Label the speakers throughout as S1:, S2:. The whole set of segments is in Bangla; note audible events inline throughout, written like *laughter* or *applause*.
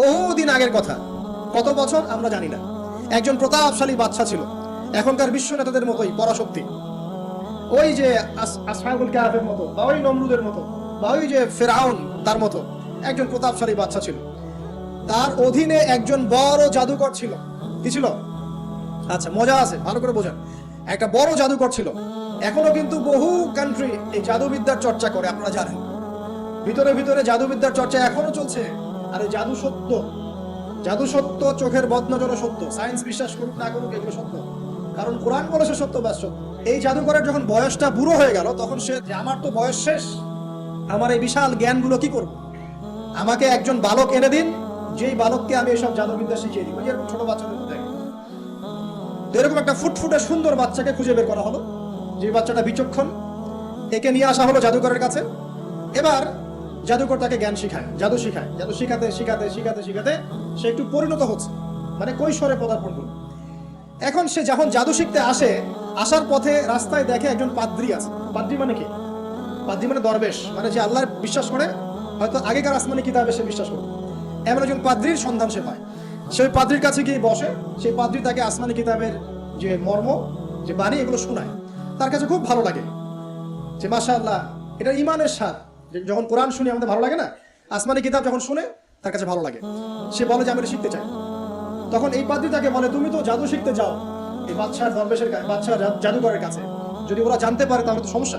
S1: বহুদিন আগের কথা। কত বছর আমরা জানি না। একজন প্রতাপশালী বাচ্চা ছিল। এখনকার বিশ্ব নেতাদের মতোই, পরাশক্তি। ওই যে আস- আসহাবুল কাহাফের মতো বা ওই নমরুদের মতো বা ওই যে ফেরাউন তার মতো একজন প্রতাপশালী বাচ্চা ছিল। তার অধীনে একজন বড় জাদুকর ছিল। কি ছিল? আচ্ছা মজা আছে, ভালো করে বোঝান। একটা বড় জাদুকর ছিল। এখনও কিন্তু বহু কান্ট্রি এই জাদুবিদ্যার চর্চা করে, আপনারা জানেন। ভিতরে ভিতরে জাদুবিদ্যার চর্চা এখনও চলছে। আর এই জাদু সত্য। জাদু সত্য, চোখের বদনজরও সত্য। সায়েন্স বিশ্বাস করুক না করুক, এগুলো সত্য। কারণ কোরআন বলে সে সত্য বা সত্য। এই জাদুকরের যখন বয়সটা বুড়ো হয়ে গেল, তখন সে যে, আমার তো বয়স শেষ। আমার এই বিশাল জ্ঞানগুলো কি করব? আমাকে একজন বালক এনে দিন, যেই বালককে আমি এসব জাদুবিদ্যা শিখিয়ে দিব। এরকম ছোট বাচ্চাদের তো এরকম একটা ফুটফুটে সুন্দর বাচ্চাকে খুঁজে বের করা হলো, যে বাচ্চাটা বিচক্ষণ। একে নিয়ে আসা হলো জাদুকরের কাছে। এবার জাদুকর তাকে জ্ঞান শিখায়, জাদু শিখায়, জাদু শিখাতে শিখাতে শিখাতে শিখাতে সে একটু পরিণত হচ্ছে। মানে কৈশোরে পদার্পণ করল। এখন সে যখন জাদু শিখতে আসে, আসার পথে রাস্তায় দেখে একজন পাদ্রি আছে। পাদ্রি মানে কি? পাদ্রি মানে দরবেশ। মানে যে আল্লাহর বিশ্বাস করে, হয়তো আগেকার আসমানি কিতাবে সে বিশ্বাস করে এমন একজন পাদ্রির সন্ধান সে পায়। সেই পাদ্রির কাছে গিয়ে বসে, সেই পাদ্রি তাকে আসমানি কিতাবের যে মর্ম, যে বাণী, এগুলো শোনায়। তার কাছে খুব ভালো লাগে। যে মাশা আল্লাহ এটা ইমানের যে যখন কোরআন শুনি, আমাদের ভালো লাগে না? আসমানি কিতাব যখন শুনে, তার কাছে ভালো লাগে। সে বলে যে, আমি শিখতে চাই। তখন এই পাদ্রি তাকে বলে, তুমি তো জাদু শিখতে যাও। এই বাদশার দরবেশের কাছে বাদশাহ জা- কাছে। যদি ওরা জানতে পারে, তাহলে তো সমস্যা।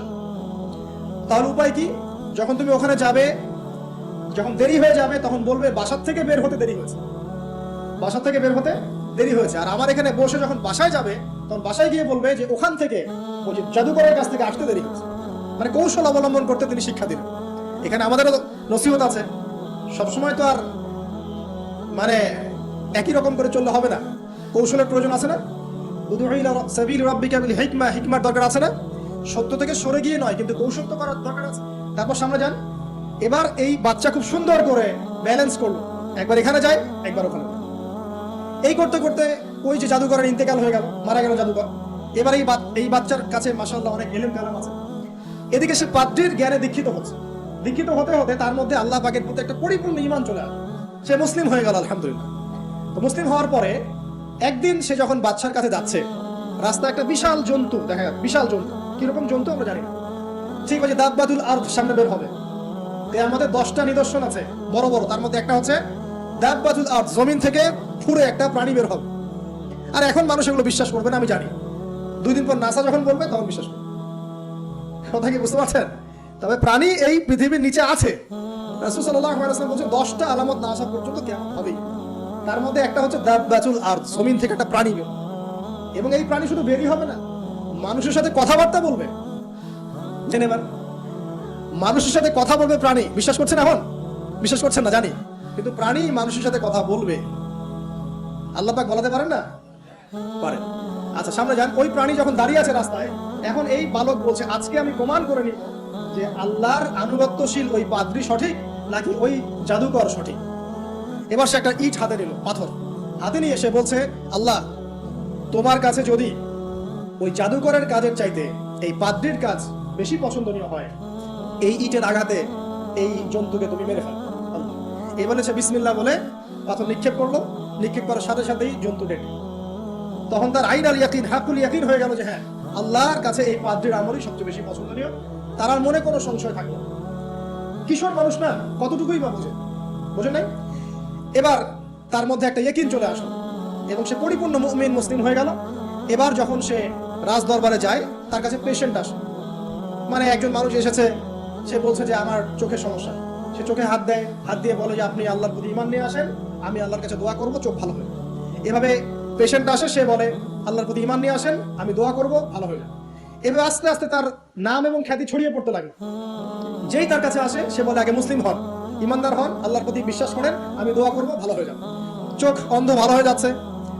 S1: তাহলে উপায় কি? যখন তুমি ওখানে যাবে, যখন দেরি হয়ে যাবে, তখন বলবে, বাসার থেকে বের হতে দেরি হয়েছে। বাসা থেকে বের হতে দেরি হয়েছে। আর আমার এখানে বসে যখন বাসায় যাবে, তখন বাসায় গিয়ে বলবে যে, ওখান থেকে জাদুকরের কাছ থেকে আসতে দেরি হয়েছে। মানে কৌশল অবলম্বন করতে তিনি শিক্ষা দিলেন। এখানে আমাদেরও নসিহত আছে। সবসময় তো আর মানে একই রকম করে চললে হবে না। কৌশলের প্রয়োজন আছে না? সত্য থেকে সরে গিয়ে নয়, কিন্তু কৌশল তো করার দরকার আছে। তারপর সামনে যান। এবার এই বাচ্চা খুব সুন্দর করে ব্যালেন্স করল। একবার এখানে যায়, একবার ওখানে। এই করতে করতে ওই যে জাদুকরের ইন্তেকাল হয়ে গেল, মারা গেল জাদুকর এবার এই এই বাচ্চার কাছে মাসাল্লাহ অনেক এলেম কালাম আছে। এদিকে সে পাদ্রির জ্ঞানে দীক্ষিত হচ্ছে। দীক্ষিত হতে হতে তার মধ্যে আল্লাহ পাকের প্রতি একটা পরিপূর্ণ ইমান চলে আসে সে মুসলিম হয়ে গেল, আলহামদুলিল্লাহ। তো মুসলিম হওয়ার পরে একদিন সে যখন বাচ্চার কাছে যাচ্ছে, রাস্তায় একটা বিশাল জন্তু, দেখা বিশাল জন্তু। কীরকম জন্তু আমরা জানি না। ঠিক আছে দাববাদুল আর সামনে বের হবে। মধ্যে দশটা নিদর্শন আছে, বড় বড়। তার মধ্যে একটা হচ্ছে দাববাদুল আর জমিন থেকে ফুড়ে একটা প্রাণী বের হবে। আর এখন মানুষ এগুলো বিশ্বাস করবে না, আমি জানি। দুই দিন পর নাসা যখন বলবে, তখন বিশ্বাস করবে। কথা কি বুঝতে পারছেন? তবে প্রাণী এই পৃথিবীর নিচে আছে। বলছেন 10টা আলামত না আসা পর্যন্ত কেমন হবে তার মধ্যে একটা হচ্ছে আর জমিন থেকে একটা প্রাণী বের। এবং এই প্রাণী শুধু বেরই হবে না, মানুষের সাথে কথাবার্তা বলবে। জেনে নেবেন মানুষের সাথে কথা বলবে প্রাণী, বিশ্বাস করছেন এখন? বিশ্বাস করছেন না, জানি। কিন্তু প্রাণী মানুষের সাথে কথা বলবে। আল্লাহ পাক বলাতে পারেন না? পারেন। আচ্ছা সামনে যান, ওই প্রাণী যখন দাঁড়িয়ে আছে রাস্তায়, এখন এই বালক বলছে, আজকে আমি প্রমাণ করে নিব যে আল্লাহর আনুগত্যশীল ওই পাদ্রি সঠিক নাকি ওই জাদুকর সঠিক? এবার সে একটা ইট হাতে নিল, পাথর। হাতে নিয়ে এসে বলছে, আল্লাহ, তোমার কাছে যদি ওই জাদুকরের কাজের চাইতে এই পাদ্রির কাজ বেশি পছন্দনীয় হয়, এই ইটের আঘাতে এই জন্তুকে তুমি মেরে ফেলো। এই বলে সে বিসমিল্লাহ বলে পাথর নিক্ষেপ করল। নিক্ষেপ করার সাথে সাথেই জন্তু ডেট তখন তার আইন আল ইয়াকিন হাকুল ইয়াকিন হয়ে গেল যে হ্যাঁ আল্লাহর কাছে এই পাদ্রির আমলই সবচেয়ে বেশি পছন্দনীয়। তার আর মনে কোনো সংশয় থাকল না। কিশোর মানুষ না, কতটুকুই বা বোঝে? বোঝে নাই? এবার তার মধ্যে একটা ইয়েকিন চলে আসলো এবং সে পরিপূর্ণ মুমিন, মুসলিম হয়ে গেল। এবার যখন সে রাজ দরবারে যায়, তার কাছে পেশেন্ট আসে। মানে একজন মানুষ এসেছে, সে বলছে যে, আমার চোখের সমস্যা। সে চোখে হাত দেয়, হাত দিয়ে বলে যে, আপনি আল্লাহর প্রতি ইমান নিয়ে আসেন, আমি আল্লাহর কাছে দোয়া করব, চোখ ভালো হয়ে এভাবে পেশেন্ট আসে, সে বলে, আল্লাহর প্রতি ইমান নিয়ে আসেন, আমি দোয়া করব, ভালো হয়ে যাবে। এভাবে আস্তে আস্তে তার নাম এবং খ্যাতি ছড়িয়ে পড়তে লাগল যেই তার কাছে আসে, সে বলে, আগে মুসলিম হন, ইমানদার হন, আল্লাহর প্রতি বিশ্বাস করেন, আমি দোয়া করব, ভালো হয়ে যাবে। চোখ অন্ধ ভালো হয়ে যাচ্ছে,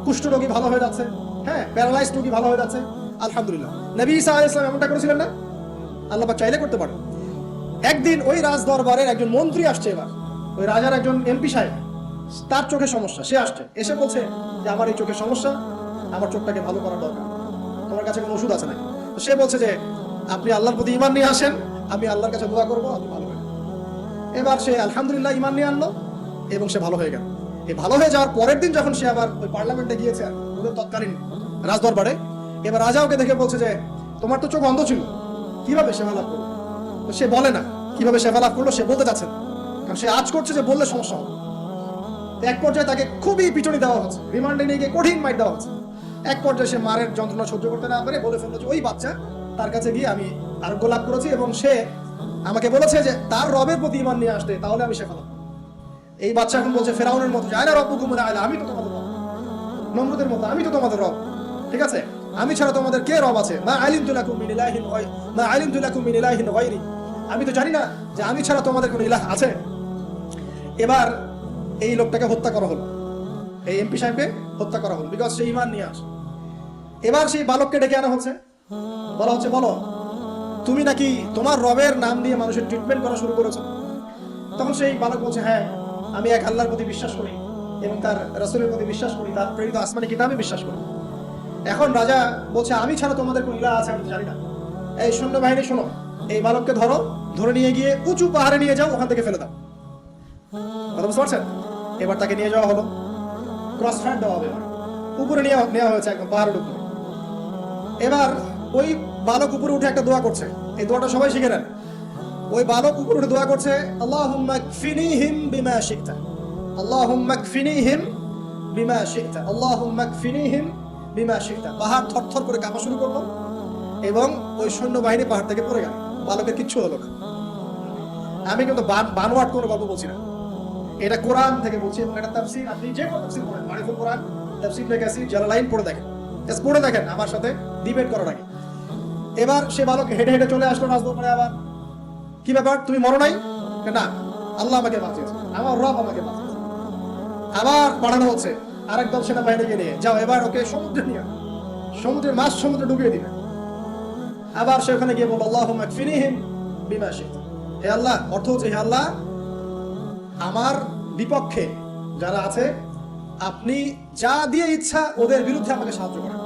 S1: কুষ্ঠ রোগী ভালো হয়ে যাচ্ছে হ্যাঁ প্যারালাইজ রোগী ভালো হয়ে যাচ্ছে, আলহামদুলিল্লাহ। নবী ইসা আলাইহিস সালাম এমনটা করেছিলেন না? আল্লাহ চাইলে করতে পারে একদিন ওই রাজ দরবারের একজন মন্ত্রী আসছে এবার। ওই রাজার একজন এমপি সাহেব, তার চোখে সমস্যা, সে আসছে, এসে বলছে যে, আমার এই চোখের সমস্যা, আমার চোখটাকে ভালো করা দরকার, তোমার কাছে কোনো ওষুধ আছে নাকি? সে বলছে যে, আপনি আল্লাহর প্রতি ইমান নিয়ে আসেন, আমি আল্লাহর কাছে দোয়া করব, আপনি ভালো হয়ে এবার সে আলহামদুলিল্লাহ ইমান নিয়ে আনলো এবং সে ভালো হয়ে গেল। এই ভালো হয়ে যাওয়ার পরের দিন যখন সে আবার ওই পার্লামেন্টে গিয়েছে, ওদের তৎকালীন রাজদরবারে, এবার রাজা ওকে দেখে বলছে যে, তোমার তো চোখ অন্ধ ছিল, কীভাবে সেবা লাভ করল সে বলে না, কীভাবে সেবা লাভ করল সে বলতে চাচ্ছে। কারণ সে আজ করছে যে বললে সমস্যা হবে। এক পর্যায়ে তাকে খুবই পিটুনি দেওয়া হচ্ছে, রিমান্ডে নিয়ে গিয়ে কঠিন মাইট দেওয়া হচ্ছে। এক পর্যায়ে সে মারের যন্ত্রণা সহ্য করতে না পারে, বলে ফেলল যে ওই বাচ্চা তার কাছে গিয়ে আমি আরোগ্য লাভ করেছি এবং সে আমাকে বলেছে যে তার রবের প্রতি ইমান নিয়ে আসতে, তাহলে আমি শেখালাম এই বাচ্চা এখন বলছে, ফেরাউনের মতো যায় না রব হুকুম আয়লা আমি তো তোমাদের রব। নমরুদের মতো, আমি তো তোমাদের রব। ঠিক আছে? আমি ছাড়া তোমাদের কে রব আছে? মা আলিম তুলাকুম মিন ইলাহিন গায় মা আলিম তুলাকুম মিন ইলাহিন আমি তো জানি না যে আমি ছাড়া তোমাদের কোনো ইলাহ আছে। এবার এই লোকটাকে হত্যা করা হলো। এই এমপি সাহেবকে হত্যা করা হলো বিকজ সে ইমান নিয়ে আসে এবার সেই বালককে ডেকে আনা হচ্ছে। বলা হচ্ছে, বলো, তুমি নাকি তোমার রবের নাম দিয়ে মানুষের ট্রিটমেন্ট করা শুরু করেছ? তখন সেই বালক বলছে হ্যাঁ আমি এক আল্লাহর প্রতি বিশ্বাস করি এবং তার রাসূলের প্রতি বিশ্বাস করি, তার প্রেরিত আসমানি কিতাবে বিশ্বাস করি। এখন রাজা বলছে, আমি ছাড়া তোমাদের কোন ইলাহ আছে আমি জানি না। এই সৈন্য বাহিনী, শোনো, এই বালককে ধরো, ধরে নিয়ে গিয়ে উঁচু পাহাড়ে নিয়ে যাও, ওখান থেকে ফেলে দাও। কথা বুঝতে পারছেন? এবার তাকে নিয়ে যাওয়া হলো। ক্রস ফায়ার দেওয়া হবে। উপরে নিয়ে নেওয়া হয়েছে একদম পাহাড়ের উপরে। এবার ওই বালক উপরে উঠে একটা দোয়া করছে। এই দোয়াটা সবাই শিখে নেন। ওই বালক উপরে উঠে দোয়া করছে বিমা কফিনিহিম বিমা কফিনিহিম বিমা শিকতা পাহাড় থরথর করে কাঁপা শুরু করল এবং ওই সৈন্যবাহিনী পাহাড় থেকে পড়ে গেল। বালকের কিচ্ছু হলো না। আমি কিন্তু বান- বানোয়াট কোনো গল্প বলছি না। এটা কোরআন থেকে বলছি এবং এটা তাফসীর। আপনি যে কোনো তাফসীর পড়েন কোরআন, তাফসীর কাসির জালালাইন পড়ে দেখেন। পড়ে দেখেন আমার সাথে। ডিবেট করার আগে। এবার সে বালক হেঁটে হেঁটে চলে আসলো রাজদরবারে আবার। কি ব্যাপার? তুমি মরো নাই? না আল্লাহ আমাকে বাঁচিয়েছে। আমার রব আমাকে বাঁচিয়েছে। আবার পাঠানো হচ্ছে। আরেক দল সেনাবাহিনীকে নিয়ে, যাও, এবার ওকে সমুদ্রে নিয়ে আসো। সমুদ্রের মাছ সমুদ্রে ডুবিয়ে দিবে। আবার সে ওখানে গিয়ে বলল আল্লাহ ফিনিহিম বিমা শিখত হে আল্লাহ, অর্থ হচ্ছে, হে আল্লাহ, আমার বিপক্ষে যারা আছে, আপনি যা দিয়ে ইচ্ছা ওদের বিরুদ্ধে আমাকে সাহায্য করেন।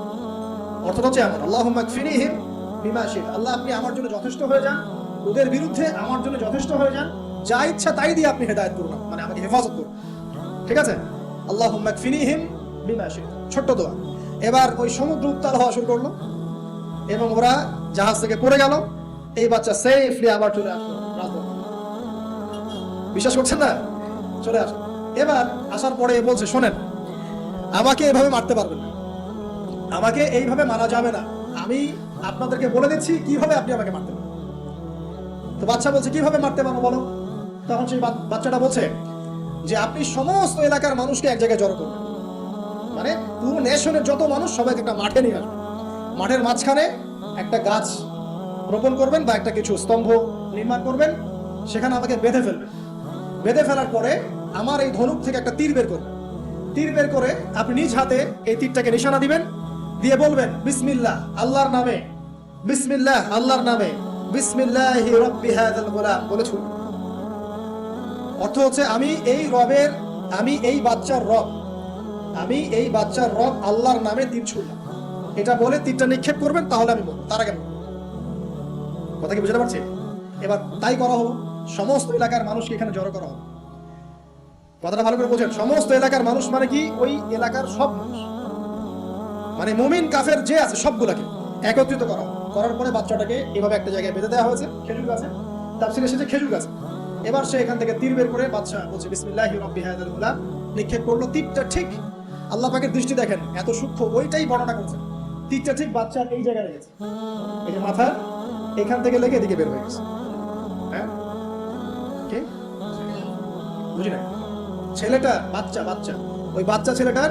S1: অর্থটা হচ্ছে এমন আল্লাহ ফিনিহিম বিমা শিখ আল্লাহ, আপনি আমার জন্য যথেষ্ট হয়ে যান, ওদের বিরুদ্ধে আমার জন্য যথেষ্ট হয়ে যান, যা ইচ্ছা তাই দিয়ে আপনি হেদায়ত করুন মানে আমাকে হেফাজত করুন। ঠিক আছে? আল্লাহ ফিনিহিম বিমা শিখ ছোট্ট দোয়া। এবার ওই সমুদ্র উত্তাল হওয়া শুরু করল, এবং ওরা জাহাজ থেকে পড়ে গেল, এই বাচ্চা সেফলি আবার চলে আসলো বিশ্বাস করছেন না? চলে আসো এবার আসার পরে বলছে, শোনেন, আমাকে এভাবে মারতে পারবেন না। আমাকে এইভাবে মারা যাবে না। আমি আপনাদেরকে বলে দিচ্ছি, কীভাবে আপনি আমাকে মারতে পারেন? তো বাচ্চা বলছে, কীভাবে মারতে পারব বলো? তখন সেই বাচ্চাটা বলছে যে, আপনি সমস্ত এলাকার মানুষকে এক জায়গায় জড়ো করবেন মানে পুরো নেশনের যত মানুষ সবাইকে একটা মাঠে নিয়ে আসবেন মাঠের মাঝখানে একটা গাছ রোপণ করবেন বা একটা কিছু স্তম্ভ নির্মাণ করবেন, সেখানে আমাকে বেঁধে ফেলবেন। বেঁধে ফেলার পরে আমার এই ধনুক থেকে একটা তীর বের করবেন তীর বের করে আপনি নিজ হাতে এই তীরটাকে নিশানা দিবেন দিয়ে বলবেন, বিসমিল্লাহ, আল্লাহর নামে। বিসমিল্লাহ, আল্লাহর নামে। বিসমিল্লাহি রাব্বি হাযাল গোলাম। বলে অর্থ হচ্ছে, আমি এই রবের, আমি এই বাচ্চার রব। আমি এই বাচ্চার রব আল্লাহর নামে তীর ছুড়লাম। এটা বলে তীরটা নিক্ষেপ করবেন, তাহলে আমি বলব তার আগে কথা কি বুঝতে পারছি এবার তাই করা হলো সমস্ত এলাকার মানুষকে এখানে জড়ো করা হলো কথাটা ভালো করে বোঝেন, সমস্ত এলাকার মানুষ মানে কি? ওই এলাকার সব মানুষ। মানে মুমিন, কাফের যে আছে সবগুলাকে একত্রিত করা। করার পরে বাচ্চাটাকে এভাবে একটা জায়গায় বেঁধে দেওয়া হয়েছে, খেজুর গাছে। তাফসিরে এসেছে খেজুর গাছে। এবার সে এখান থেকে তীর বের করে বাচ্চা বলছে, বিসমিল্লাহি রাব্বি নিক্ষেপ করল তীরটা ঠিক। আল্লাহ পাকের দৃষ্টি দেখেন, এত সূক্ষ্ম, ওইটাই বর্ণনা করছে। তীরটা ঠিক বাচ্চার এই জায়গায় লেগেছে এই যে মাথা, এখান থেকে লেগে এদিকে বের হয়ে গেছে। হ্যাঁ? ছেলেটা, বাচ্চা বাচ্চা। ওই বাচ্চা ছেলেটার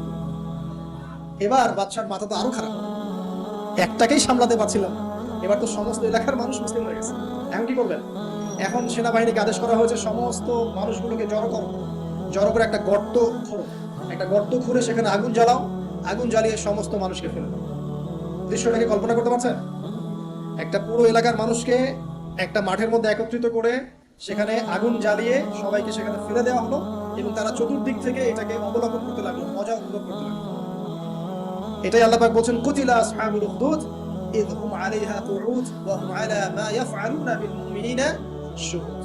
S1: এবার বাচ্চার মাথা তো আরও খারাপ। একটাকেই সামলাতে পারছিলাম। এবার তো সমস্ত এলাকার মানুষ মুসলিম হয়ে গেছে। এখন কি করবেন? এখন সেনাবাহিনীকে আদেশ করা হয়েছে সমস্ত মানুষগুলোকে জড়ো করো। জড়ো করে একটা গর্ত খোঁড়ো। একটা গর্ত খুঁড়ে সেখানে আগুন জ্বালাও। আগুন জ্বালিয়ে সমস্ত মানুষকে ফেলে। দৃশ্যটাকে কল্পনা করতে পারছেন? একটা পুরো এলাকার মানুষকে একটা মাঠের মধ্যে একত্রিত করে সেখানে আগুন জ্বালিয়ে সবাইকে সেখানে ফেলে দেওয়া হলো এবং তারা চতুর্দিক থেকে এটাকে অবলোকন করতে লাগল, মজা উপভোগ করতে লাগল। এটাই আল্লাহ পাক বলছেন কুতিলা আসহাবুল উখদুদ إذ هم عليها قعود وهم على ما يفعلون بالمؤمنين شهود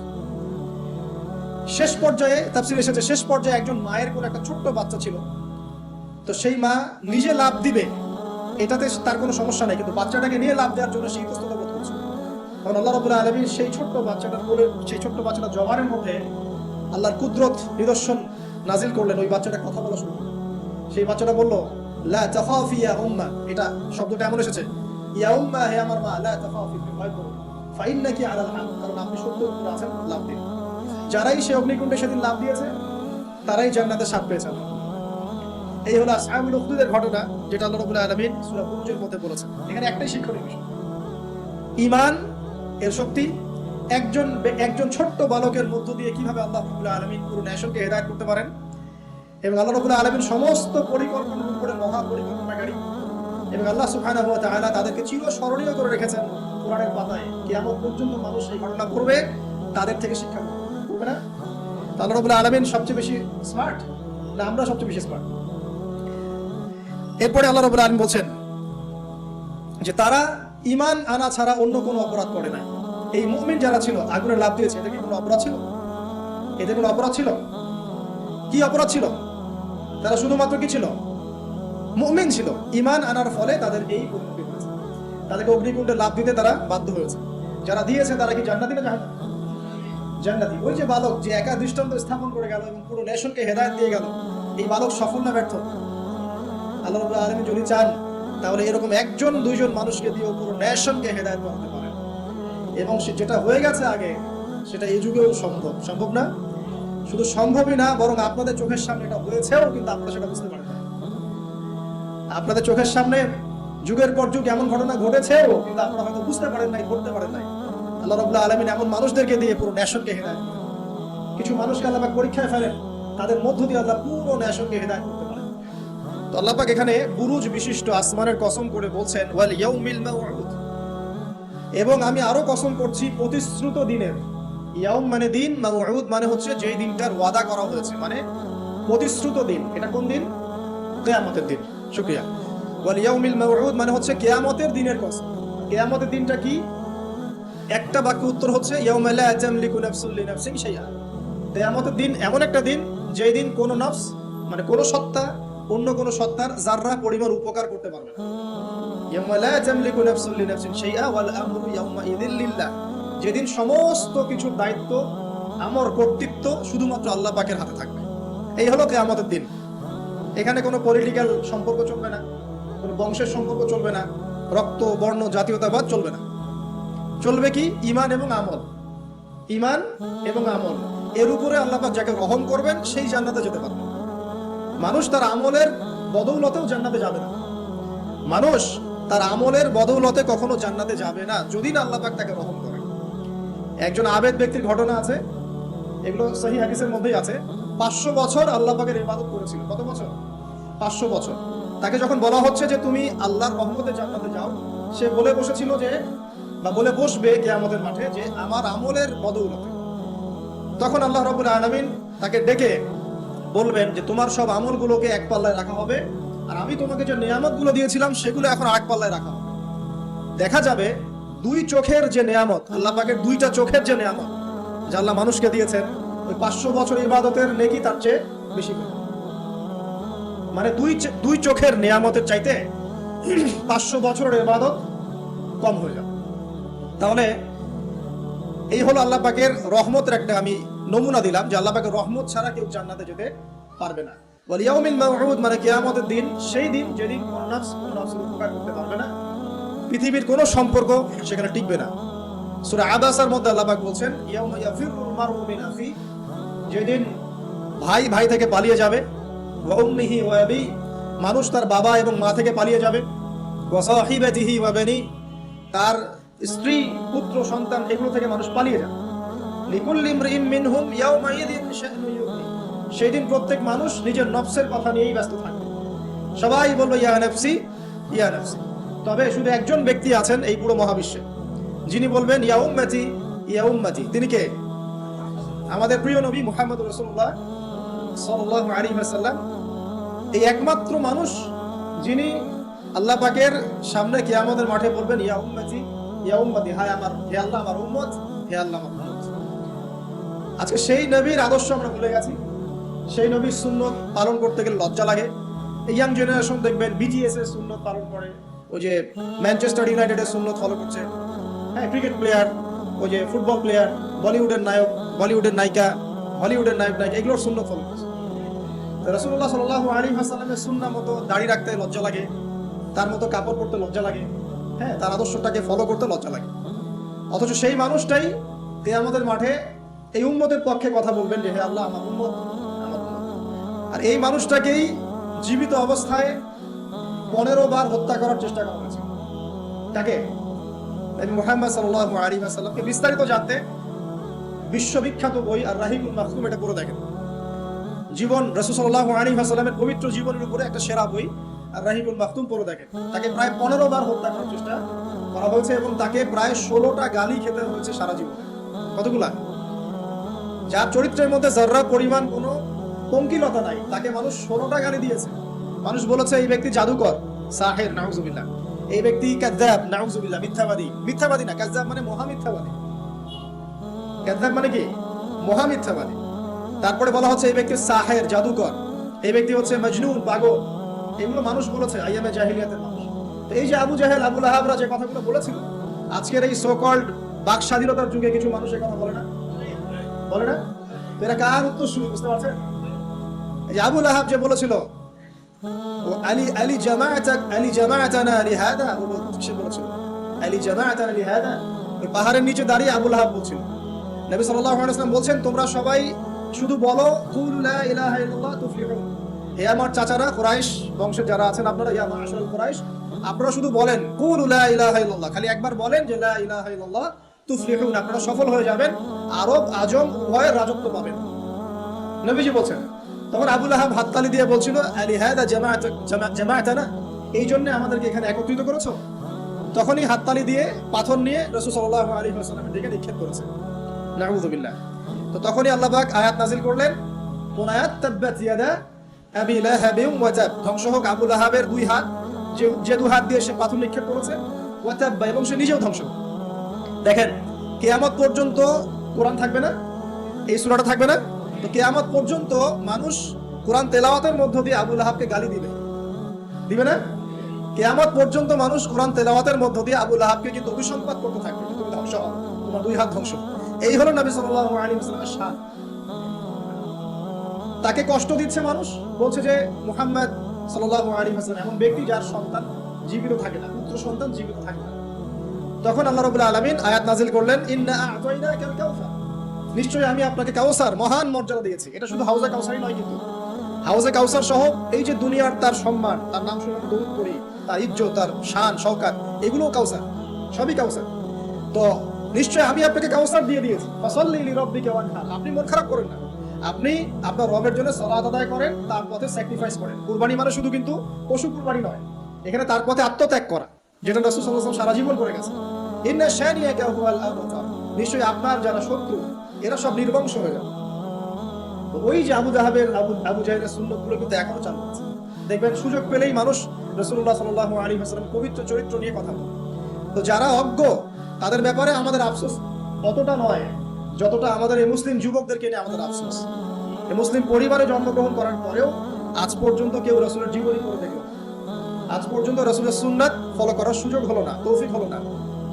S1: শেষ পর্যায়ে তাফসির এসেছে শেষ পর্যায়ে একজন মায়ের কোন একটা ছোট্ট বাচ্চা ছিল তো সেই মা নিজে লাভ দিবে এটাতে তার কোনো সমস্যা নেই কিন্তু বাচ্চাটাকে নিয়ে লাভ দেওয়ার জন্য সেই ইতস্তত বোধ করছে কারণ আল্লাহ রাবুল আলমী সেই ছোট্ট বাচ্চাটার কোলে সেই ছোট্ট বাচ্চাটা জবানের মধ্যে আল্লাহর কুদরত নিদর্শন নাজিল করলেন ওই বাচ্চাটা কথা বলা শুরু করলো। সেই বাচ্চাটা বললো লা এটা শব্দটা এমন এসেছে। যারাই সে অগ্নিকুণ্ডে সেদিন লাভ দিয়েছে, তারাই জান্নাতের স্বাদ পেয়েছেন এই হলো আসহাবুল উখদুদের ঘটনা, যেটা আল্লাহ রাব্বুল মধ্যে বলেছেন। এখানে একটাই শিক্ষণীয় ঈমান, এর শক্তি, একজন একজন ছোট্ট বালকের মধ্য দিয়ে কীভাবে আল্লাহ আলামিন পুরো ন্যাশনকে হেদায়েত করতে পারেন এবং আল্লাহ রাব্বুল আলামিন সমস্ত পরিকল্পনার উপরে মহা পরিকল্পনাকারী এবং আল্লাহ সুবহানাহু ওয়া তাআলা তাদেরকে চিরস্মরণীয় করে রেখেছেন কোরআনের পাতায়। কিয়ামত পর্যন্ত মানুষ এই ঘটনা করবে, তাদের থেকে শিক্ষা। করবে না? আল্লাহ রাব্বুল আলামিন সবচেয়ে বেশি স্মার্ট না, আমরা সবচেয়ে বেশি স্মার্ট এরপরে আল্লাহ রাব্বুল আলামিন বলছেন যে তারা ইমান আনা ছাড়া অন্য কোনো অপরাধ করে না এই মুমিন যারা ছিল, আগুনে লাভ দিয়েছে এদের কি কোনো অপরাধ ছিল? এদের কোনো অপরাধ ছিল? কি অপরাধ ছিল? তারা শুধুমাত্র কি ছিল? মুমিন ছিল। ইমান আনার ফলে তাদের এই তাদেরকে অগ্নিকুণ্ডে লাভ দিতে তারা বাধ্য হয়েছে। যারা দিয়েছে তারা কি জান্নাতি না জাহান্নাম? জান্নাতি। ওই যে বালক যে একা দৃষ্টান্ত স্থাপন করে গেল এবং পুরো নেশনকে হেদায়ত দিয়ে গেল, এই বালক সফল না ব্যর্থ? আল্লাহ রাব্বুল আলামিন যদি চান, তাহলে এরকম একজন, দুইজন মানুষকে দিয়ে পুরো নেশনকে হেদায়েত বানাতে পারেন। এবং সে যেটা হয়ে গেছে আগে, সেটা এই যুগেও সম্ভব। সম্ভব না? শুধু সম্ভবই না, বরং আপনাদের চোখের সামনে এটা হয়েছেও কিন্তু আপনারা সেটা বুঝতে পারেন। আপনাদের চোখের সামনে যুগের পর যুগ এমন ঘটনা ঘটেছেও কিন্তু আপনারা হয়তো বুঝতে পারেন নাই পারেন নাই। আল্লাহ আলামিন এমন মানুষদেরকে দিয়ে পুরো নেশনকে হেদায়েত করেন। কিছু মানুষকে আল্লাহ পরীক্ষায় ফেলেন, তাদের মধ্য দিয়ে আল্লাহ পুরো নেশনকে হেদায়েত করতে পারেন। তো আল্লাহ পাক এখানে বুরুজ বিশিষ্ট আসমানের কসম করে বলছেন, ওয়াল ইয়াউমিল মাউউদ। এবং আমি আরও কসম করছি, প্রতিশ্রুত দিনের ইয়াউম মানে দিন মাউউদ মানে হচ্ছে যেই দিনটার ওয়াদা করা হয়েছে মানে প্রতিশ্রুত দিন। এটা কোন দিন? কিয়ামতের দিন। শুকরিয়া। ওয়াল ইয়াউমিল মাউউদ মানে হচ্ছে কিয়ামতের দিনের কসম। কিয়ামতের দিনটা কি? একটা বাক্য উত্তর হচ্ছে, ইয়াউমা লা তামলিকু নাফসুন লিনাফসিন শাইআ। কিয়ামতের দিন এমন একটা দিন, যেই দিন কোনো নফস মানে কোনো সত্তা, অন্য কোনো সত্তার জাররা পরিমাণ উপকার করতে পারবে না। ইয়াউমা লা তামলিকু নাফসুন লিনাফসিন শাইআ ওয়াল আমরু ইয়াউমা ইযিল যেদিন সমস্ত কিছুর দায়িত্ব, আমর কর্তৃত্ব শুধুমাত্র আল্লাহ পাকের হাতে থাকবে। এই হলো কিয়ামতের দিন। এখানে কোনো পলিটিক্যাল সম্পর্ক চলবে না, কোনো বংশের সম্পর্ক চলবে না, রক্ত, বর্ণ, জাতীয়তাবাদ চলবে না। চলবে কি? ইমান এবং আমল। ইমান এবং আমল। এর উপরে আল্লাহ পাক যাকে রহম করবেন, সেই জান্নাতে যেতে পারবে। মানুষ তার আমলের বদৌলতেও জান্নাতে যাবে না। মানুষ তার আমলের বদৌলতে কখনো জান্নাতে যাবে না, যদি না আল্লাহ পাক তাকে করে। একজন আবেদ ব্যক্তির ঘটনা আছে। এগুলো সহি হাদিসের মধ্যেই আছে। পাঁচশো বছর আল্লাহ পাকের ইবাদত করেছিল। কত বছর? পাঁচশো বছর। তাকে যখন বলা হচ্ছে যে তুমি আল্লাহর রহমতে জান্নাতে যাও, সে বলে বসেছিল যে, বা বলে বসবে কিয়ামতের মাঠে যে আমার আমলের বদৌলতে। তখন আল্লাহ রাব্বুল আলামিন তাকে ডেকে বলবেন যে, তোমার সব আমলগুলোকে এক পাল্লায় রাখা হবে। আর আমি তোমাকে যে নিয়ামতগুলো দিয়েছিলাম, সেগুলো এখন আরেক পাল্লায় রাখা হবে। দেখা যাবে দুই চোখের যে নেয়ামত, আল্লাহ পাকের দুইটা চোখের যে নেয়ামত, যা আল্লাহ মানুষকে দিয়েছেন, ওই পাঁচশো বছর ইবাদতের নেকি তার চেয়ে বেশি। মানে দুই দুই চোখের নেয়ামতের চাইতে *clears throat* পাঁচশো বছরের ইবাদত কম হয়ে যাবে তাহলে এই হলো আল্লাহ পাকের রহমতের একটা আমি নমুনা দিলাম, যে আল্লাহ পাকের রহমত ছাড়া কেউ জান্নাতে যেতে পারবে না ওয়াল ইয়াউমিল মাউউদ মানে কেয়ামতের দিন, সেই দিন যেদিন কোন নফস উপকার করতে পারবে না পৃথিবীর কোনো সম্পর্ক সেখানে টিকবে না। সূরা আবাসার মধ্যে আল্লাহ পাক বলছেন যেদিন ভাই ভাই থেকে পালিয়ে যাবে, ওয়া উম্মিহি ওয়া আবি মানুষ তার বাবা এবং মা থেকে পালিয়ে যাবে, ওয়া সাহিবাতিহি ওয়া বানি তার স্ত্রী, পুত্র, সন্তান, এগুলো থেকে মানুষ পালিয়ে যাবে। লিকুল্লি ইমরিইম মিনহুম ইয়াউমাইযিন শা'নু ইউগনি সেই দিন প্রত্যেক মানুষ নিজের নফসের কথা নিয়েই ব্যস্ত থাকবে। সবাই বলবে ইয়া নফসি ইয়া নফসি। তবে শুধু একজন ব্যক্তি আছেন এই পুরো মহাবিশ্বে। যিনি বলবেন ইয়া উম্মতি ইয়া উম্মতি তিনি কে? আমাদের প্রিয় নবী মুহাম্মদ রসুল্লাহ সাল্লাল্লাহু আলাইহি ওয়াসাল্লাম। এই একমাত্র মানুষ যিনি আল্লাহ পাকের সামনে কিয়ামতের মাঠে বলবেন ইয়া উম্মতি ইয়া উম্মতি হায় আমার, হে আল্লাহ আমার উম্মত, হে আল্লাহ আমার উম্মত। আজকে সেই নবীর আদর্শ আমরা ভুলে গেছি। সেই নবীর সুন্নত পালন করতে গেলে লজ্জা লাগে। ইয়াং জেনারেশন দেখবেন বিটিএস এর সুন্নত পালন করে। ওই যে ম্যানচেস্টার ইউনাইটেডের সুন্নত ফলো করছে। হ্যাঁ ক্রিকেট প্লেয়ার ওই যে ফুটবল প্লেয়ার বলিউডের নায়ক বলিউডের নায়িকা হলিউডের নায়ক, নায়িকা, এগুলোর সুন্নত ফলো করছে। রসুল্লাহ সাল্লাহ আলী হাসালামের সুন্না মতো দাড়ি রাখতে লজ্জা লাগে, তার মতো কাপড় পরতে লজ্জা লাগে হ্যাঁ তার আদর্শটাকে ফলো করতে লজ্জা লাগে। অথচ সেই মানুষটাই তে আমাদের মাঠে এই উম্মতের পক্ষে কথা বলবেন যে, হে আল্লাহ আমার উম্মত। আর এই মানুষটাকেই জীবিত অবস্থায় পনেরো বার হত্যা করার চেষ্টা করা হয়েছে। তাকে মুহাম্মদ সাল্লাল্লাহু আলাইহি ওয়াসাল্লামকে বিস্তারিত জানতে বিশ্ববিখ্যাত বই আর রাহিবুল মাখতুম এটা পড়ে দেখেন। জীবন রসুল্লাহ আলী হাসালামের পবিত্র জীবনের উপরে একটা সেরা বই আর রাহিবুল মাহতুম পড়ে দেখেন। তাকে প্রায় পনেরো বার হত্যা করার চেষ্টা করা হয়েছে এবং তাকে প্রায় ষোলোটা গালি খেতে হয়েছে সারা জীবন। কতগুলা? যার চরিত্রের মধ্যে যার্রা পরিমাণ কোনো পঙ্কিলতা নাই, তাকে মানুষ ষোলোটা গালি দিয়েছে। মানুষ বলেছে, এই ব্যক্তি জাদুকর, সাহের, নাউজুবিল্লাহ। এই ব্যক্তি কাদ্দাব, নাউজুবিল্লাহ, মিথ্যাবাদী। মিথ্যাবাদী না, কাদ্দাব মানে মহা মিথ্যাবাদী কাদ্দাব মানে কি? মহা মিথ্যাবাদী তারপরে বলা হচ্ছে, এই ব্যক্তি সাহের, জাদুকর। এই ব্যক্তি হচ্ছে মজনুন, পাগল। এগুলো মানুষ বলেছে আইএমএ জাহিলিয়াতের মানুষ। তো এই যে আবু জাহেল আবুল আহাবরা যে কথাগুলো বলেছিল, আজকের এই সো কল্ড বাক স্বাধীনতার যুগে কিছু মানুষ এই কথা বলে না? বলে না? তো এরা কার উত্তর শুরু বুঝতে পারছেন? আবুল আহাব যে বলেছিল আলী আলী জামাআতাক আলী জামাআতানা লিহাদা ও সে বলেছিল আলী জামাআতানা পাহাড়ের নিচে দাঁড়িয়ে আবুল আহাব বলছিল নবী সাল্লাল্লাহু আলাইহি বলছেন তোমরা সবাই শুধু বলো, কুল লা ইলাহা ইল্লাল্লাহ তুফলিহুন। হে আমার চাচারা, কুরাইশ, বংশের যারা আছেন আপনারা, ইয়া মাশাল কুরাইশ, আপনারা শুধু বলেন, কুল লা ইলাহা ইল্লাল্লাহ। খালি একবার বলেন যে, লা ইলাহা ইল্লাল্লাহ তুফলিহুন। আপনারা সফল হয়ে যাবেন, আরব, আজম, উভয়ের রাজত্ব পাবেন। নবীজি বলছেন তখন আবুল আহাব হাততালি দিয়ে বলছিল, আলি জামাআত জামাআতানা এই জন্য আমাদেরকে এখানে একত্রিত করেছ? তখনই হাততালি দিয়ে পাথর নিয়ে রাসূল সাল্লাল্লাহু আলাইহি ওয়াসাল্লামের দিকে নিক্ষেপ করেছে। নাউযুবিল্লাহ তো তখনই আল্লাহ পাক আয়াত নাজিল করলেন, কোন আয়াত তাব্বাত ইয়াদা আবি লাহাবিন ওয়া ধ্বংস হোক আবু লাহাবের দুই হাত, যে যে দুই হাত দিয়ে সে পাথর নিক্ষেপ করেছে ওয়া তাব্বা এবং সে নিজেও ধ্বংস। দেখেন, কিয়ামত পর্যন্ত কোরআন থাকবে না, এই সূরাটা থাকবে না তো কিয়ামত পর্যন্ত মানুষ কোরআন তেলাওয়াতের মধ্য দিয়ে আবু লাহাবকে গালি দিবে। দিবে না? কিয়ামত পর্যন্ত মানুষ কোরআন তেলাওয়াতের মধ্য দিয়ে আবু লাহাবকে কিন্তু অভিসম্পাদ করতে থাকবে তুমি ধ্বংস হও। তোমার দুই হাত ধ্বংস। এই হলো নবী সাল্লাল্লাহু আলাইহি ওয়াসাল্লামের শান তাকে কষ্ট দিচ্ছে মানুষ, বলছে যে মুহাম্মদ সাল্লাল্লাহু আলাইহি ওয়াসাল্লাম এমন ব্যক্তি যার সন্তান জীবিত থাকে না, পুত্র সন্তান জীবিত থাকে না। তখন আল্লাহ রাব্বুল আলামিন আয়াত নাজিল করলেন, ইন্না আ'তাইনাকাল কাউসার নিশ্চয়ই আমি আপনাকে কাউসার, মহান মর্যাদা দিয়েছি। এটা শুধু হাউজে কাউসারই নয় কিন্তু। হাউজে কাউসার সহ এই যে দুনিয়ার তার সম্মান, তার নাম শুনে আমি দৌড় করি, তার ইজ্জত, তার শান শওকাত এগুলোও কাউসার, সবই কাউসার। তো নিশ্চয় আমি আপনাকে কাউসার দিয়ে দিয়েছি। ফাসাল্লি লিরাব্বিকা ওয়ানহার আপনি মন খারাপ করেন না। আপনি আপনার রবের জন্য সালাত আদায় করেন, তার পথে স্যাক্রিফাইস করেন। কুরবানি মানে শুধু কিন্তু পশু কুরবানি নয়। এখানে তার পথে আত্মত্যাগ করা, যেটা রাসূল সাল্লাল্লাহু আলাইহি সারা জীবন করে গেছে ইন্না শানিয়াকা হুয়াল আবতার। নিশ্চয়ই আপনার যারা শত্রু এরা সব নির্বংশ হয়ে যাবে। ওই যে আবু জাহাবের, আবু আবু জাহেলের সুন্নতগুলো কিন্তু এখনও চালু আছে। দেখবেন, সুযোগ পেলেই মানুষ রসুল্লাহ সাল্লাহ আলী হাসলাম পবিত্র চরিত্র নিয়ে কথা বলে। তো যারা অজ্ঞ, তাদের ব্যাপারে আমাদের আফসোস অতটা নয়, যতটা আমাদের এই মুসলিম যুবকদেরকে নিয়ে আমাদের আফসোস। এই মুসলিম পরিবারে জন্মগ্রহণ করার পরেও আজ পর্যন্ত কেউ রসুলের জীবনী করে দেখল। আজ পর্যন্ত রসুলের সুন্নাত ফলো করার সুযোগ হলো না, তৌফিক হলো না।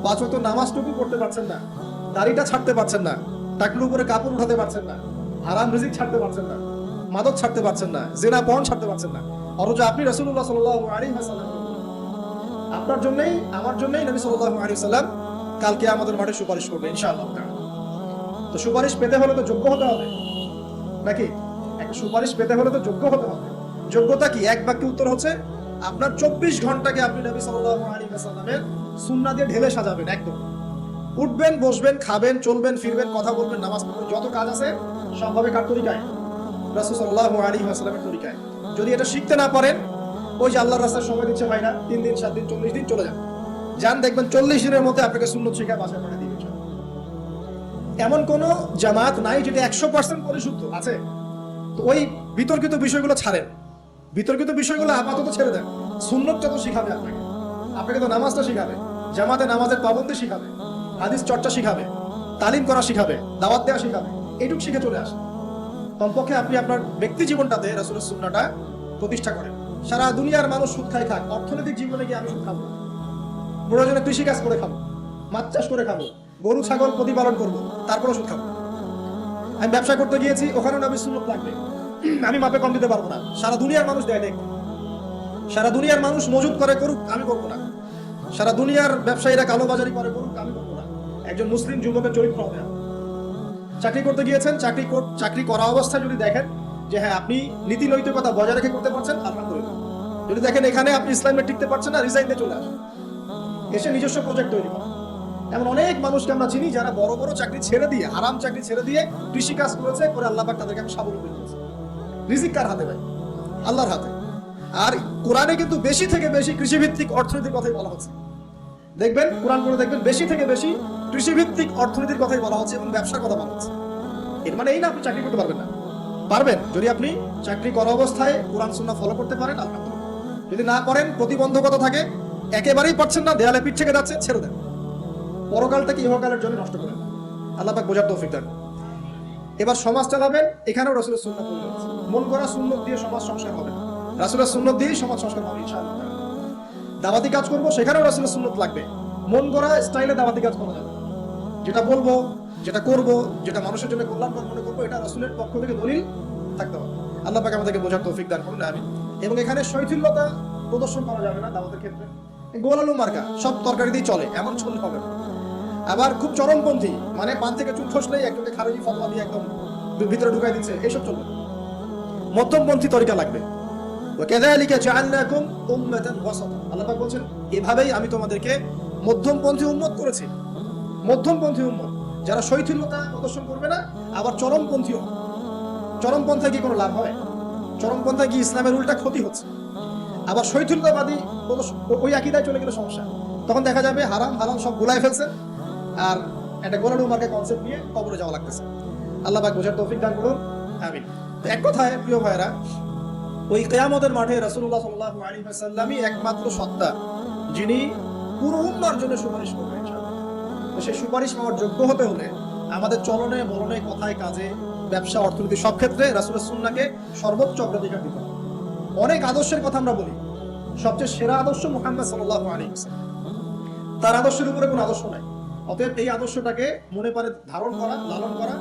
S1: পাঁচ নামাজটুকু পড়তে পারছেন না, দাড়িটা ছাড়তে পারছেন না। টাকলুর উপরে কাপড় উঠাতে পারছেন না, হারাম রিজিক ছাড়তে পারছেন না, মাদক ছাড়তে পারছেন না, জেনা পণ ছাড়তে পারছেন না। অথচ আপনি রসুল্লাহ সাল্লাহ আলী আপনার জন্যই, আমার জন্যই নবী সাল্লাহ আলী সাল্লাম কালকে আমাদের মাঠে সুপারিশ করবে, ইনশাআল্লাহ। তো সুপারিশ পেতে হলে তো যোগ্য হতে হবে। নাকি? একটা সুপারিশ পেতে হলে তো যোগ্য হতে হবে। যোগ্যতা কি? এক বাক্যে উত্তর হচ্ছে, আপনার চব্বিশ ঘন্টাকে আপনি নবী সাল্লাহ আলী সাল্লামের সুন্না দিয়ে ঢেলে সাজাবেন, একদম। উঠবেন, বসবেন, খাবেন, চলবেন, ফিরবেন, কথা বলবেন, নামাজ পড়বেন, যত কাজ আছে সব হবে কার তরিকায়? রাসূলুল্লাহ আলী আসসালামের তরিকায়। যদি এটা শিখতে না পারেন, ওই যে আল্লাহর রাস্তায় সময় দিচ্ছে ভাই না তিন দিন, সাত দিন, চল্লিশ দিন চলে যান। যান, দেখবেন চল্লিশ দিনের মধ্যে আপনাকে সুন্নত শিখা বাসায় পাঠিয়ে দিবে। এমন কোন জামাত নাই যেটা একশো পার্সেন্ট পরিশুদ্ধ আছে। তো ওই বিতর্কিত বিষয়গুলো ছাড়েন। বিতর্কিত বিষয়গুলো আপাতত ছেড়ে দেন। সুন্নতটা তো শিখাবে আপনাকে। আপনাকে তো নামাজটা শিখাবে। জামাতে নামাজের পাবন্দি শিখাবে। হাদিস চর্চা শিখাবে, তালিম করা শিখাবে, দাওয়াত দেওয়া শিখাবে, এইটুক শিখে চলে আসে। কমপক্ষে আপনি আপনার ব্যক্তি জীবনটাতে রাসুলের সুন্নাটা প্রতিষ্ঠা করেন। সারা দুনিয়ার মানুষ সুদ খাক, অর্থনৈতিক জীবনে গিয়ে আমি সুদ খাব। প্রয়োজনে কৃষি কাজ করে খাব, মাছ চাষ করে খাব, গরু, ছাগল প্রতিপালন করব তারপরে ওষুধ খাব। আমি ব্যবসা করতে গিয়েছি, ওখানেও নবী সুন্নত লাগবে। আমি মাপে কম দিতে পারব না। সারা দুনিয়ার মানুষ দেয় দেখ। সারা দুনিয়ার মানুষ মজুদ করে করুক, আমি করব না। সারা দুনিয়ার ব্যবসায়ীরা কালোবাজারি করে করুক, আমি করব একজন মুসলিম যুবকের চরিত্র হবে। না। চাকরি করতে গিয়েছেন, চাকরি চাকরি করা অবস্থায় যদি দেখেন যে হ্যাঁ আপনি নীতি নৈতিকতা বজায় রেখে করতে পারছেন আলহামদুলিল্লাহ যদি দেখেন এখানে আপনি ইসলামে টিকতে পারছেন না, রিজাইন দিয়ে চলে আসেন। এসে নিজস্ব প্রজেক্ট তৈরি করেন। এমন অনেক মানুষকে আমরা চিনি যারা বড় বড় চাকরি ছেড়ে দিয়ে আরাম চাকরি ছেড়ে দিয়ে কৃষি কাজ করেছে, করে আল্লাহ তাদেরকে আমি স্বাবলম্বী করেছে। রিজিক কার হাতে ভাই? আল্লাহর হাতে। আর কোরআনে কিন্তু বেশি থেকে বেশি কৃষিভিত্তিক অর্থনীতির কথাই বলা হচ্ছে। দেখবেন, কোরআন করে দেখবেন, বেশি থেকে বেশি কৃষিভিত্তিক অর্থনীতির কথাই বলা হচ্ছে এবং ব্যবসার কথা বলা হচ্ছে। এর মানে এই না আপনি চাকরি করতে পারবেন না। পারবেন যদি আপনি চাকরি করা অবস্থায় কোরআন, সুন্নাহ ফলো করতে পারেন যদি না করেন, প্রতিবন্ধকতা থাকে, একেবারেই পারছেন না, দেয়ালে পিঠ থেকে যাচ্ছে, ছেড়ে দেন। পরকালটাকে ইহকালের জন্য নষ্ট করেন। আল্লাহ পাক বোঝার তৌফিক দেন। এবার সমাজ চালাবেন, এখানেও রাসূলের সুন্নাত মন করা সুন্নত দিয়ে সমাজ সংস্কার হবে রাসূলের সুন্নত দিয়েই সমাজ সংস্কার হবে দাওয়াতি কাজ করব, সেখানেও রাসূলের সুন্নত লাগবে। মন করা স্টাইলে দাওয়াতি কাজ করা যাবে। যেটা বলব, যেটা করব, যেটা মানুষের জন্য কল্যাণকর মনে করব, এটা রসুলের পক্ষ থেকে দলিল থাকতে হবে। আল্লাহ পাকে আমাদেরকে বোঝার তৌফিক দান করুন আমি এবং এখানে শৈথিল্যতা প্রদর্শন করা যাবে না দাওয়াতের ক্ষেত্রে। গোলালু মার্কা, সব তরকারিতেই চলে, এমন চললে হবে আবার খুব চরমপন্থী মানে পান থেকে চুল ঠসলেই একজনকে খারুজি, ফতোয়া দিয়ে একদম ভিতরে ঢুকাই দিচ্ছে এইসব চলবে মধ্যমপন্থী তরিকা লাগবে। কেদায়ালিকে জাআলনাকুম উম্মাতান ওয়াসাতা। আল্লাহ পাক বলছেন, এভাবেই আমি তোমাদেরকে মধ্যমপন্থী উন্মত করেছি। মধ্যমপন্থী উম্মত। যারা শৈথিল্যতা প্রদর্শন করবে না, আবার চরমপন্থীও। চরমপন্থায় কি কোনো লাভ হয় চরমপন্থায় কি ইসলামের উল্টা ক্ষতি হচ্ছে? আবার ও- ওই আকিদায় চলে গেলে সমস্যা। তখন দেখা যাবে হারাম হারাম সব গোলায় ফেলছেন আর একটা গোলাডু মার্কে কনসেপ্ট নিয়ে কবরে যাওয়া লাগতেছে। আল্লাহ পাক বোঝার তৌফিক দান করুন। আমিন। তো এক কথায়, প্রিয় ভাইরা ওই কেয়ামতের মাঠে সাল্লাল্লাহু আলাইহি ওয়াসাল্লামই একমাত্র সত্তা, যিনি পুরো উম্মার জন্য সুপারিশ করবেন। সেই সুপারিশ পাওয়ার যোগ্য হতে হলে আমাদের চলনে, বলনে, কথায়, কাজে, ব্যবসা, অর্থনীতি, সব ক্ষেত্রে রাসূলের সুন্নাহকে সর্বোচ্চ অগ্রাধিকার দিতে হবে। অনেক আদর্শের কথা আমরা বলি। সবচেয়ে সেরা আদর্শ মুহাম্মদ আলাইহি ওয়াসাল্লাম। তার আদর্শের উপরে কোনো আদর্শ নাই। অতএব এই আদর্শটাকে মনে পারে ধারণ করা, লালন করা,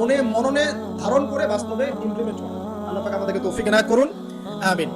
S1: মনে মননে ধারণ করে বাস্তবে ইমপ্লিমেন্ট করা। আল্লাহ পাক আমাদেরকে তৌফিক না করুন। আমিন।